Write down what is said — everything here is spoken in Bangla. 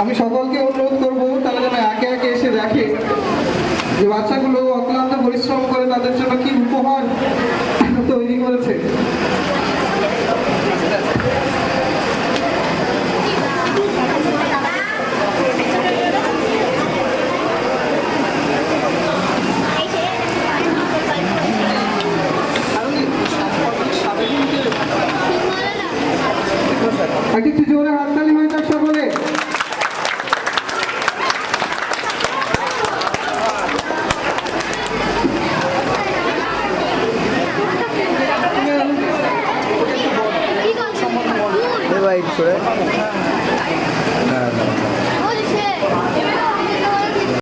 আমি সকলকে অনুরোধ করব, তারা যেন একে একে এসে দেখে যে বাচ্চাগুলো অক্লান্ত পরিশ্রম করে তাদের জন্য কি উপহার তৈরি করেছে। একটু জোরে হাততালি হয়ে তার সকলে। ஆயிடுச்சு